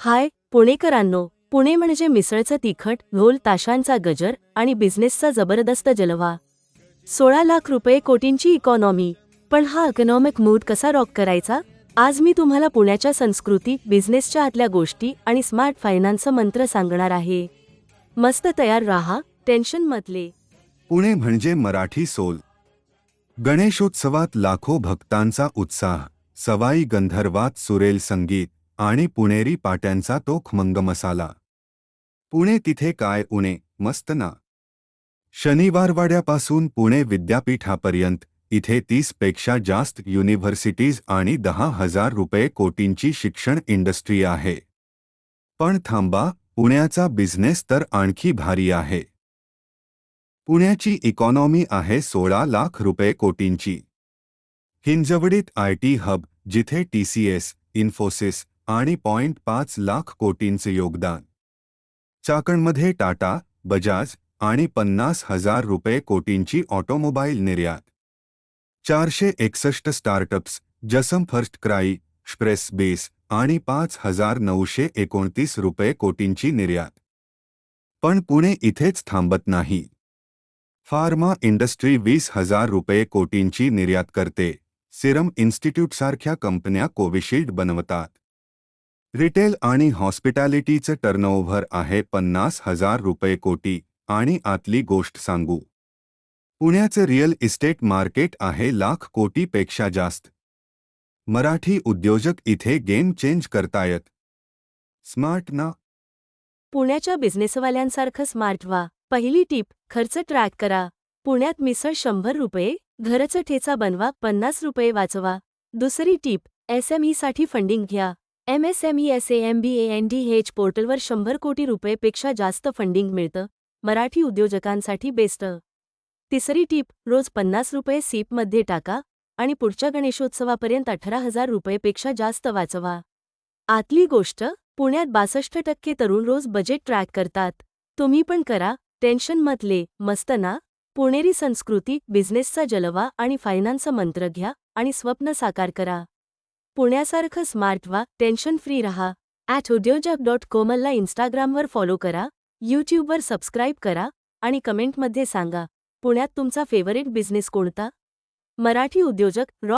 हाय पुणेकरांनो. पुणे म्हणजे मिसळचं तिखट ढोल ताशांचा गजर आणि बिझनेसचा जबरदस्त जलवा. सोळा लाख रुपये कोटींची इकॉनॉमी. पण हा इकॉनॉमिक मूड कसा रॉक करायचा? आज मी तुम्हाला पुण्याच्या संस्कृती बिझनेसच्या आतल्या गोष्टी आणि स्मार्ट फायनान्सचं मंत्र सांगणार आहे. मस्त तयार राहा टेन्शन मधले. पुणे म्हणजे मराठी सोल. गणेशोत्सवात लाखो भक्तांचा उत्साह. सवाई गंधर्वात सुरेल संगीत. आणि पुणेरी पाट्यांचा तो खमंग मसाला पुणे तिथे काय उणे मस्त ना. शनिवारवाड्यापासून पुणे विद्यापीठापर्यंत इथे तीसपेक्षा जास्त युनिव्हर्सिटीज आणि दहा हजार रुपये कोटींची शिक्षण इंडस्ट्री आहे. पण थांबा पुण्याचा बिझनेस तर आणखी भारी आहे. पुण्याची इकॉनॉमी आहे सोळा लाख रुपये कोटींची. हिंजवडीत आय टी हब जिथे टीसीएस इन्फोसिस आणि पॉइंट पाच लाख कोटींचे योगदान. चाकणमध्ये टाटा, बजाज आणि पन्नास हज़ार रुपये कोटींची ऑटोमोबाईल निर्यात. चारशे एकसष्ट स्टार्टअप्स, जसम फ़र्स्ट क्राई एक्सप्रेस बेस आणि पाच हज़ार नऊशे एकोणतीस रुपये कोटींची निर्यात. पण पुणे इथेच थांबत नाही. फार्मा इंडस्ट्री वीस हज़ार रुपये कोटींची निर्यात करते, सिरम इन्स्टिट्यूटसारख्या कंपन्या कोविशिल्ड बनवतात. रिटेल आणि हॉस्पिटॅलिटीचं टर्नओव्हर आहे पन्नास हजार रुपये कोटी. आणि आतली गोष्ट सांगू. पुण्याचं रिअल इस्टेट मार्केट आहे लाख कोटीपेक्षा जास्त. मराठी उद्योजक इथे गेम चेंज करतायत. स्मार्ट ना. पुण्याच्या बिझनेसवाल्यांसारखं स्मार्ट व्हा. पहिली टीप खर्च ट्रॅक करा. पुण्यात मिसळ शंभर रुपये घरचं ठेचा बनवा पन्नास रुपये वाचवा. दुसरी टीप एसएमईसाठी फंडिंग घ्या. एमएसएमई एम बी डी पोर्टलवर शंभर कोटी रुपयेपेक्षा जास्त फंडिंग मिळतं मराठी उद्योजकांसाठी बेस्ट. तिसरी टीप रोज पन्नास रुपये सीपमध्ये टाका आणि पुढच्या गणेशोत्सवापर्यंत अठरा हजार रुपयेपेक्षा जास्त वाचवा. आतली गोष्ट पुण्यात बासष्ट टक्के तरुण रोज बजेट ट्रॅक करतात. तुम्ही पण करा टेन्शन मतले मस्त ना? पुणेरी संस्कृती बिझनेसचा जलवा आणि फायनान्सचं मंत्र घ्या आणि स्वप्न साकार करा. पुण्यासारखं स्मार्ट व्हा टेन्शन फ्री रहा. ॲट उद्योजक डॉट कोमलला इंस्टाग्रामवर फॉलो करा यूट्यूबवर सबस्क्राईब करा आणि कमेंटमध्ये सांगा पुण्यात तुमचा फेवरेट बिझनेस कोणता? मराठी उद्योजक रॉ